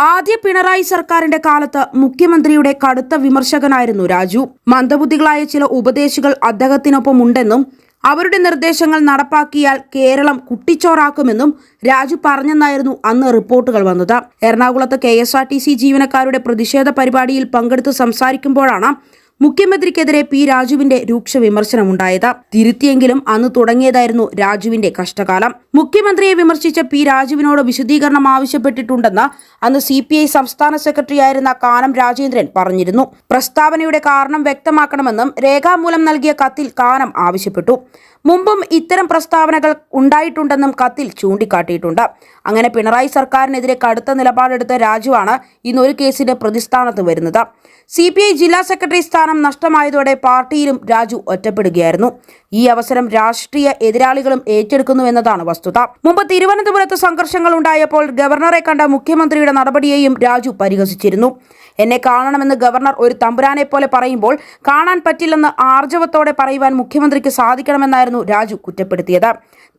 ആദ്യ പിണറായി സർക്കാരിന്റെ കാലത്ത് മുഖ്യമന്ത്രിയുടെ കടുത്ത വിമർശകനായിരുന്നു രാജു. മന്ദബുദ്ധികളായ ചില ഉപദേശികൾ അദ്ദേഹത്തിനൊപ്പം ഉണ്ടെന്നും അവരുടെ നിർദ്ദേശങ്ങൾ നടപ്പാക്കിയാൽ കേരളം കുട്ടിച്ചോറാക്കുമെന്നും രാജു പറഞ്ഞെന്നായിരുന്നു അന്ന് റിപ്പോർട്ടുകൾ വന്നത്. എറണാകുളത്ത് കെ ജീവനക്കാരുടെ പ്രതിഷേധ പരിപാടിയിൽ പങ്കെടുത്ത് സംസാരിക്കുമ്പോഴാണ് മുഖ്യമന്ത്രിക്കെതിരെ പി രാജുവിന്റെ രൂക്ഷ വിമർശനമുണ്ടായത് തിരുത്തിയെങ്കിലും അന്ന് തുടങ്ങിയതായിരുന്നു രാജുവിന്റെ കഷ്ടകാലം. മുഖ്യമന്ത്രിയെ വിമർശിച്ച പി രാജുവിനോട് വിശദീകരണം ആവശ്യപ്പെട്ടിട്ടുണ്ടെന്ന് അന്ന് സി പി ഐ സംസ്ഥാന സെക്രട്ടറിയായിരുന്ന കാനം രാജേന്ദ്രൻ പറഞ്ഞിരുന്നു. പ്രസ്താവനയുടെ കാരണം വ്യക്തമാക്കണമെന്നും രേഖാമൂലം നൽകിയ കത്തിൽ കാനം ആവശ്യപ്പെട്ടു. മുമ്പും ഇത്തരം പ്രസ്താവനകൾ ഉണ്ടായിട്ടുണ്ടെന്നും കത്തിൽ ചൂണ്ടിക്കാട്ടിയിട്ടുണ്ട്. അങ്ങനെ പിണറായി സർക്കാരിനെതിരെ കടുത്ത നിലപാടെടുത്ത രാജുവാണ് ഇന്ന് ഒരു കേസിന്റെ പ്രതിസ്ഥാനത്ത് വരുന്നത്. സി ജില്ലാ സെക്രട്ടറി സ്ഥാനം നഷ്ടമായതോടെ പാർട്ടിയിലും രാജു ഒറ്റപ്പെടുകയായിരുന്നു. ഈ അവസരം രാഷ്ട്രീയ എതിരാളികളും ഏറ്റെടുക്കുന്നു എന്നതാണ് വസ്തുത. മുമ്പ് തിരുവനന്തപുരത്ത് സംഘർഷങ്ങൾ ഉണ്ടായപ്പോൾ ഗവർണറെ കണ്ട മുഖ്യമന്ത്രിയുടെ നടപടിയെയും രാജു പരിഹസിച്ചിരുന്നു. എന്നെ കാണണമെന്ന് ഗവർണർ ഒരു തമ്പുരാനെ പോലെ പറയുമ്പോൾ കാണാൻ പറ്റില്ലെന്ന് ആർജവത്തോടെ പറയുവാൻ മുഖ്യമന്ത്രിക്ക് സാധിക്കണമെന്നായിരുന്നു രാജു കുറ്റപ്പെടുത്തിയത്.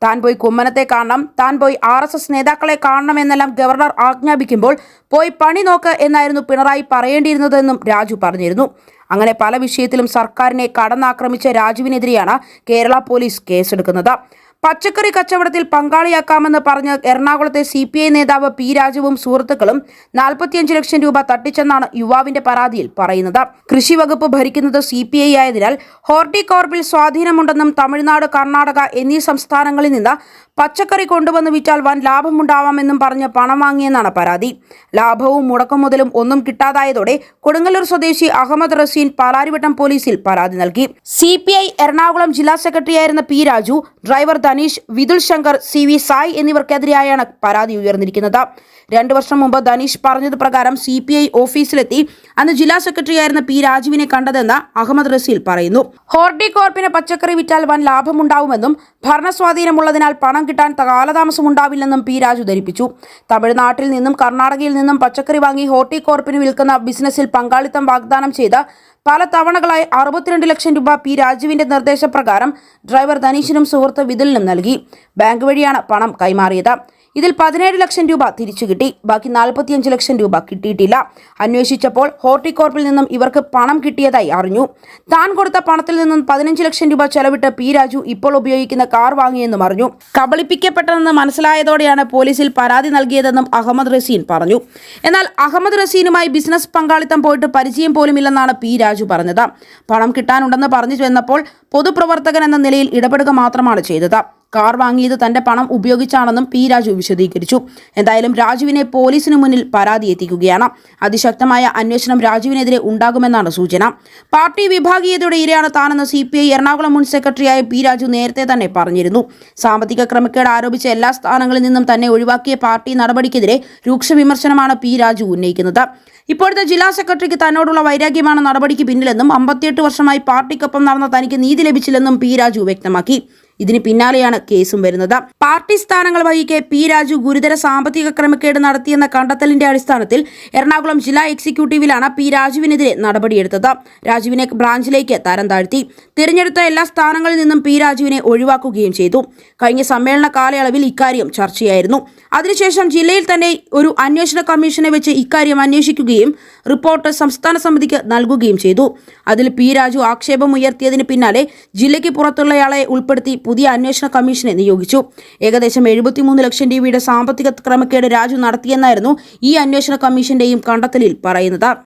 താൻ പോയി കുമ്മനത്തെ കാണണം താൻ പോയി ആർ എസ് എസ് നേതാക്കളെ കാണണമെന്നെല്ലാം ഗവർണർ ആജ്ഞാപിക്കുമ്പോൾ പോയി പണി നോക്ക് എന്നായിരുന്നു പിണറായി പറയേണ്ടിയിരുന്നതെന്നും രാജു പറഞ്ഞിരുന്നു. അങ്ങനെ പല വിഷയത്തിലും സർക്കാരിനെ കടന്നാക്രമിച്ച രാജുവിനെതിരെയാണ് കേരള പോലീസ് കേസെടുക്കുന്നത്. പച്ചക്കറി കച്ചവടത്തിൽ പങ്കാളിയാക്കാമെന്ന് പറഞ്ഞ് എറണാകുളത്തെ സി പി ഐ നേതാവ് പി രാജുവും സുഹൃത്തുക്കളും നാൽപ്പത്തിയഞ്ച് ലക്ഷം രൂപ തട്ടിച്ചെന്നാണ് യുവാവിന്റെ പരാതിയിൽ പറയുന്നത്. കൃഷി വകുപ്പ് ഭരിക്കുന്നത് സി പി ഐ ആയതിനാൽ ഹോർട്ടികോർപ്പിൽ സ്വാധീനമുണ്ടെന്നും തമിഴ്നാട് കർണാടക എന്നീ സംസ്ഥാനങ്ങളിൽ നിന്ന് പച്ചക്കറി കൊണ്ടുവന്ന് വിറ്റാൽ വൻ ലാഭമുണ്ടാവാമെന്നും പറഞ്ഞ് പണം വാങ്ങിയെന്നാണ് പരാതി. ലാഭവും മുടക്കം മുതലും ഒന്നും കിട്ടാതായതോടെ കൊടുങ്ങല്ലൂർ സ്വദേശി അഹമ്മദ് റസീൻ പാലാരിവട്ടം പോലീസിൽ പരാതി നൽകി. സി പി ഐ എറണാകുളം ജില്ലാ സെക്രട്ടറിയായിരുന്ന P Raju driver Dhaneesh Vithul Shankar C V Sai എന്നിവർക്കെതിരെയാണ് പരാതി ഉയർന്നിരിക്കുന്നത്. രണ്ടു വർഷം മുമ്പ് ധനീഷ് പറഞ്ഞത് പ്രകാരം സി പി ഐ ഓഫീസിലെത്തി അന്ന് ജില്ലാ സെക്രട്ടറിയായിരുന്ന പി രാജുവിനെ കണ്ടതെന്ന് അഹമ്മദ് റസീൽ പറയുന്നു. ഹോർട്ടികോർപ്പിന് പച്ചക്കറി വിറ്റാൽ വൻ ലാഭമുണ്ടാവുമെന്നും ഭരണസ്വാധീനമുള്ളതിനാൽ പണം കിട്ടാൻ കാലതാമസം ഉണ്ടാവില്ലെന്നും പി രാജു ധരിപ്പിച്ചു. തമിഴ്നാട്ടിൽ നിന്നും കർണാടകയിൽ നിന്നും പച്ചക്കറി വാങ്ങി ഹോർട്ടികോർപ്പിന് വിൽക്കുന്ന ബിസിനസ്സിൽ പങ്കാളിത്തം വാഗ്ദാനം ചെയ്ത് പല തവണകളായി അറുപത്തിരണ്ട് ലക്ഷം രൂപ പി രാജുവിന്റെ നിർദ്ദേശപ്രകാരം ഡ്രൈവർ ധനീഷിനും സുഹൃത്ത് വിതിലിനും നൽകി. ബാങ്ക് വഴിയാണ് പണം കൈമാറിയത്. ഇതിൽ പതിനേഴ് ലക്ഷം രൂപ തിരിച്ചു കിട്ടി. ബാക്കി നാൽപ്പത്തിയഞ്ച് ലക്ഷം രൂപ കിട്ടിയിട്ടില്ല. അന്വേഷിച്ചപ്പോൾ ഹോർട്ടികോർപ്പിൽ നിന്നും ഇവർക്ക് പണം കിട്ടിയതായി അറിഞ്ഞു. താൻ കൊടുത്ത പണത്തിൽ നിന്നും പതിനഞ്ച് ലക്ഷം രൂപ ചെലവിട്ട് പി രാജു ഇപ്പോൾ ഉപയോഗിക്കുന്ന കാർ വാങ്ങിയെന്നും അറിഞ്ഞു. കബളിപ്പിക്കപ്പെട്ടതെന്ന് മനസ്സിലായതോടെയാണ് പോലീസിൽ പരാതി നൽകിയതെന്നും അഹമ്മദ് റസീൻ പറഞ്ഞു. എന്നാൽ അഹമ്മദ് റസീനുമായി ബിസിനസ് പങ്കാളിത്തം പോയിട്ട് പരിചയം പോലുമില്ലെന്നാണ് പി രാജു പറഞ്ഞത്. പണം കിട്ടാനുണ്ടെന്ന് പറഞ്ഞു ചെന്നപ്പോൾ പൊതുപ്രവർത്തകൻ എന്ന നിലയിൽ ഇടപെടുക മാത്രമാണ് ചെയ്തത്. കാർ വാങ്ങിയത് തന്റെ പണം ഉപയോഗിച്ചാണെന്നും പി രാജു വിശദീകരിച്ചു. എന്തായാലും രാജുവിനെ പോലീസിന് മുന്നിൽ പരാതി എത്തിക്കുകയാണ്. അതിശക്തമായ അന്വേഷണം രാജുവിനെതിരെ ഉണ്ടാകുമെന്നാണ് സൂചന. പാർട്ടി വിഭാഗീയതയുടെ ഇരയാണ് താനെന്ന് സി പി ഐ എറണാകുളം മുൻ സെക്രട്ടറിയായ പി രാജു നേരത്തെ തന്നെ പറഞ്ഞിരുന്നു. സാമ്പത്തിക ക്രമക്കേട് ആരോപിച്ച എല്ലാ സ്ഥാനങ്ങളിൽ നിന്നും തന്നെ ഒഴിവാക്കിയ പാർട്ടി നടപടിക്കെതിരെ രൂക്ഷ വിമർശനമാണ് പി രാജു ഉന്നയിക്കുന്നത്. ഇപ്പോഴത്തെ ജില്ലാ സെക്രട്ടറിക്ക് തന്നോടുള്ള വൈരാഗ്യമാണ് നടപടിക്ക് പിന്നിലെന്നും അമ്പത്തിയെട്ട് വർഷമായി പാർട്ടിക്കൊപ്പം നടന്ന തനിക്ക് നീതി ലഭിച്ചില്ലെന്നും പി രാജു വ്യക്തമാക്കി. ഇതിന് പിന്നാലെയാണ് കേസും വരുന്നത്. പാർട്ടി സ്ഥാനങ്ങൾ വഹിക്കെ പി രാജു ഗുരുതര സാമ്പത്തിക ക്രമക്കേട് നടത്തിയെന്ന കണ്ടെത്തലിന്റെ അടിസ്ഥാനത്തിൽ എറണാകുളം ജില്ലാ എക്സിക്യൂട്ടീവിലാണ് പി രാജുവിനെതിരെ നടപടിയെടുത്തത്. രാജുവിനെ ബ്രാഞ്ചിലേക്ക് തരം താഴ്ത്തി. തിരഞ്ഞെടുത്ത എല്ലാ സ്ഥാനങ്ങളിൽ നിന്നും പി രാജുവിനെ ഒഴിവാക്കുകയും ചെയ്തു. കഴിഞ്ഞ സമ്മേളന കാലയളവിൽ ഇക്കാര്യം ചർച്ചയായിരുന്നു. അതിനുശേഷം ജില്ലയിൽ തന്നെ ഒരു അന്വേഷണ കമ്മീഷനെ വെച്ച് ഇക്കാര്യം അന്വേഷിക്കുകയും റിപ്പോർട്ട് സംസ്ഥാന സമിതിക്ക് നൽകുകയും ചെയ്തു. അതിൽ പി രാജു ആക്ഷേപം ഉയർത്തിയതിന് പിന്നാലെ ജില്ലയ്ക്ക് പുറത്തുള്ളയാളെ ഉൾപ്പെടുത്തി പുതിയ അന്വേഷണ കമ്മീഷനെ നിയോഗിച്ചു. ഏകദേശം എഴുപത്തിമൂന്ന് ലക്ഷം രൂപയുടെ സാമ്പത്തിക ക്രമക്കേട് രാജു നടത്തിയെന്നായിരുന്നു ഈ അന്വേഷണ കമ്മീഷന്റെയും കണ്ടെത്തലിൽ പറയുന്നത്.